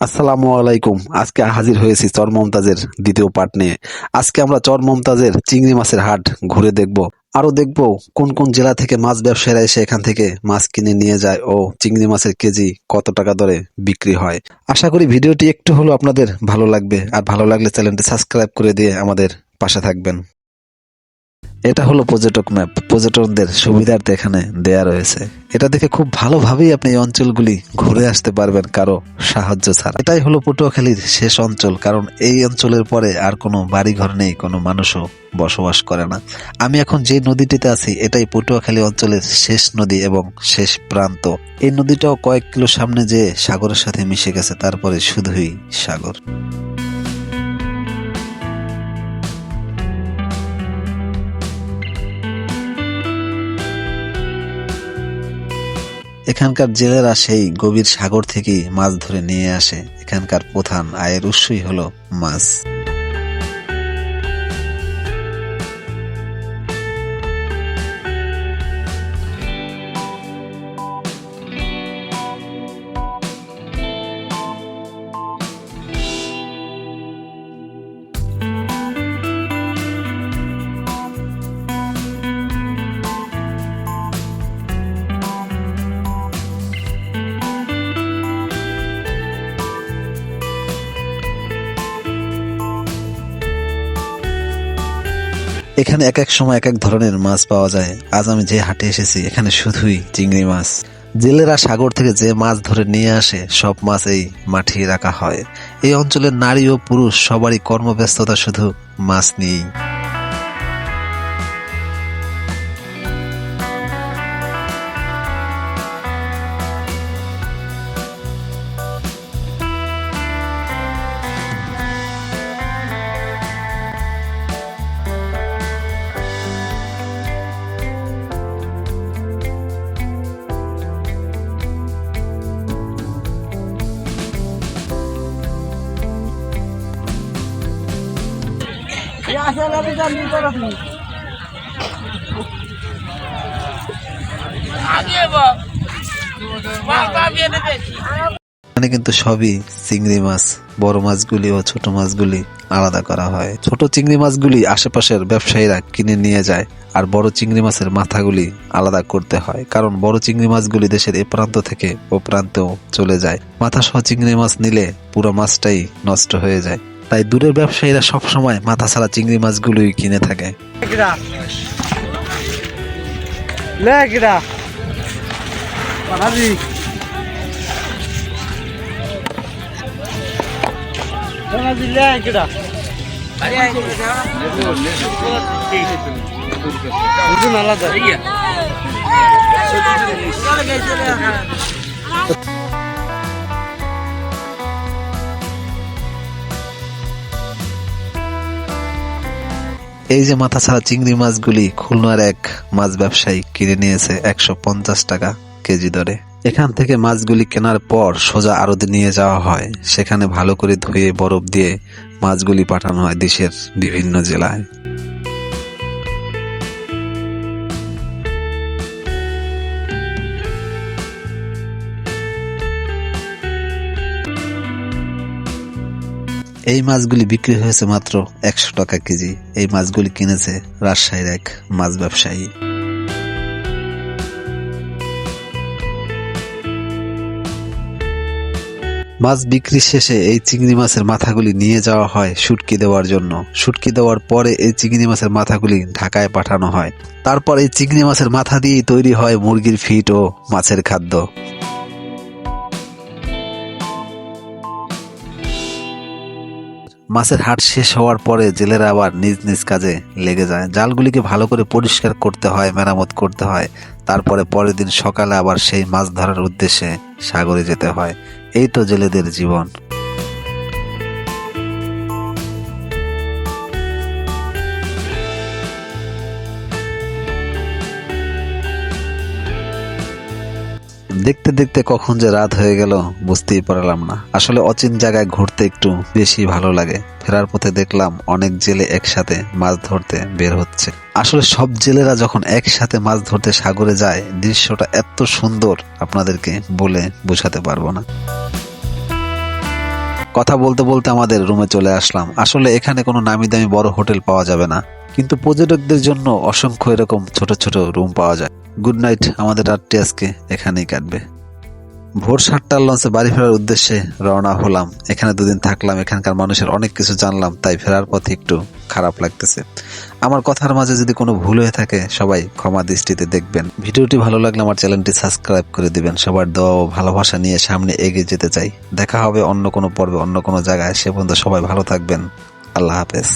আসসালামু আলাইকুম। আজকে হাজির হয়েছি চর মমতাজের দ্বিতীয় পার্ট নিয়ে। আজকে আমরা চর মমতাজের চিংড়ি মাছের হাট ঘুরে দেখব। আরও দেখব কোন কোন জেলা থেকে মাছ ব্যবসায়ীরা এসে এখান থেকে মাছ কিনে নিয়ে যায় ও চিংড়ি মাছের কেজি কত টাকা দরে বিক্রি হয়। আশা করি ভিডিওটি একটু হলেও আপনাদের ভালো লাগবে। আর ভালো লাগলে চ্যানেলটি সাবস্ক্রাইব করে দিয়ে আমাদের পাশে থাকবেন। এটা হলো পর্যটক ম্যাপ। পর্যটকদের সুবিধার্থে এখানে দেয়া রয়েছে। এটা দেখে খুব ভালোভাবেই আপনি এই অঞ্চলগুলি ঘুরে আসতে পারবেন কারও সাহায্য ছাড়া। এটাই হলো পটুয়াখালীর শেষ অঞ্চল, কারণ এই অঞ্চলের পরে আর কোনো বাড়ি ঘর নেই, কোনো মানুষও বসবাস করে না। আমি এখন যে নদীটিতে আছি, এটাই পটুয়াখালী অঞ্চলের শেষ নদী এবং শেষ প্রান্ত। এই নদীটাও কয়েক কিলো সামনে যে সাগরের সাথে মিশে গেছে, তারপরে শুধুই সাগর। এখানকার জেলেরা সেই গভীর সাগর থেকেই মাছ ধরে নিয়ে আসে। এখানকার প্রধান আয়ের উৎসই হলো মাছ। এখানে এক এক সময় এক এক ধরনের মাছ পাওয়া যায়। আজ আমি যে হাটে এসেছি, এখানে শুধুই চিংড়ি মাছ। জেলেরা সাগর থেকে যে মাছ ধরে নিয়ে আসে, সব মাছ এই মাঠিয়ে রাখা হয়। এই অঞ্চলের নারী ও পুরুষ সবারই কর্মব্যস্ততা শুধু মাছ নিয়েই। এখানে কিন্তু সবই চিংড়ি মাছ বড় মাছগুলি ও ছোট মাছগুলি আলাদা করা হয়। ছোট চিংড়ি মাছগুলি আশেপাশের ব্যবসায়ীরা কিনে নিয়ে যায় আর বড় চিংড়ি মাছের মাথাগুলি আলাদা করতে হয়। কারণ বড় চিংড়ি মাছগুলি দেশের এ প্রান্ত থেকে ও প্রান্তেও চলে যায়। মাথা সহ চিংড়ি মাছ নিলে পুরো মাছটাই নষ্ট হয়ে যায়। তাই দূরের ব্যবসায়ীরা সবসময় মাথা ছাড়া চিংড়ি মাছগুলোই কিনে থাকে। এই যে মাথা ছাড়া চিংড়ি মাছগুলি খুলনার এক মাছ ব্যবসায়ী কিনে নিয়েছে একশো পঞ্চাশ টাকা কেজি দরে। এখান থেকে মাছগুলি কেনার পর সোজা আড়তে নিয়ে যাওয়া হয়। সেখানে ভালো করে ধুয়ে বরফ দিয়ে মাছগুলি পাঠানো হয় দেশের বিভিন্ন জেলায়। এই মাছগুলি বিক্রি হয়েছে মাত্র একশো টাকা কেজি। এই মাছগুলি কিনেছে রাজশাহীর এক মাছ ব্যবসায়ী। মাছ বিক্রি শেষে এই চিংড়ি মাছের মাথাগুলি নিয়ে যাওয়া হয় শুটকি দেওয়ার জন্য। শুটকি দেওয়ার পরে এই চিংড়ি মাছের মাথাগুলি ঢাকায় পাঠানো হয়। তারপর এই চিংড়ি মাছের মাথা দিয়েই তৈরি হয় মুরগির ফিট ও মাছের খাদ্য। মাছের হাট শেষ হওয়ার পরে জেলেরা আবার নিজ নিজ কাজে লেগে যায়। জালগুলিকে ভালো করে পরিষ্কার করতে হয়, মেরামত করতে হয়। তারপরে পরের দিন সকালে আবার সেই মাছ ধরার উদ্দেশ্যে সাগরে যেতে হয়। এই তো জেলেদের জীবন। দেখতে দেখতে কখন যে রাত হয়ে গেল, বুঝতেই পারলাম না। আসলে অচিন জায়গায় ঘুরতে একটু বেশি ভালো লাগে। ফেরার পথে দেখলাম অনেক জেলে একসাথে মাছ ধরতে বের হচ্ছে। আসলে সব জেলেরা যখন একসাথে মাছ ধরতে সাগরে যায়, দৃশ্যটা এত সুন্দর, আপনাদেরকে বলে বোঝাতে পারব না। কথা বলতে বলতে আমাদের রুমে চলে আসলাম। আসলে এখানে কোনো নামি দামি বড় হোটেল পাওয়া যাবে না। কিন্তু পর্যটকদের জন্য অসংখ্য এরকম ছোট ছোট রুম পাওয়া যায়। গুড নাইট আমাদের রাতটি আজকে এখানেই কাটবে। ভোর সাতটার লঞ্চে বাড়ি ফেরার উদ্দেশ্যে রওনা হলাম। এখানে দুদিন থাকলাম, এখানকার মানুষের অনেক কিছু জানলাম, তাই ফেরার পথে একটু খারাপ লাগতেছে। আমার কথার মাঝে যদি কোনো ভুল হয়ে থাকে, সবাই ক্ষমা দৃষ্টিতে দেখবেন। ভিডিওটি ভালো লাগলে আমার চ্যানেলটি সাবস্ক্রাইব করে দিবেন। সবার দোয়া ও ভালোবাসা নিয়ে সামনে এগিয়ে যেতে চাই। দেখা হবে অন্য কোনো পর্বে, অন্য কোনো জায়গায়। সে পর্যন্ত সবাই ভালো থাকবেন। আল্লাহ হাফেজ।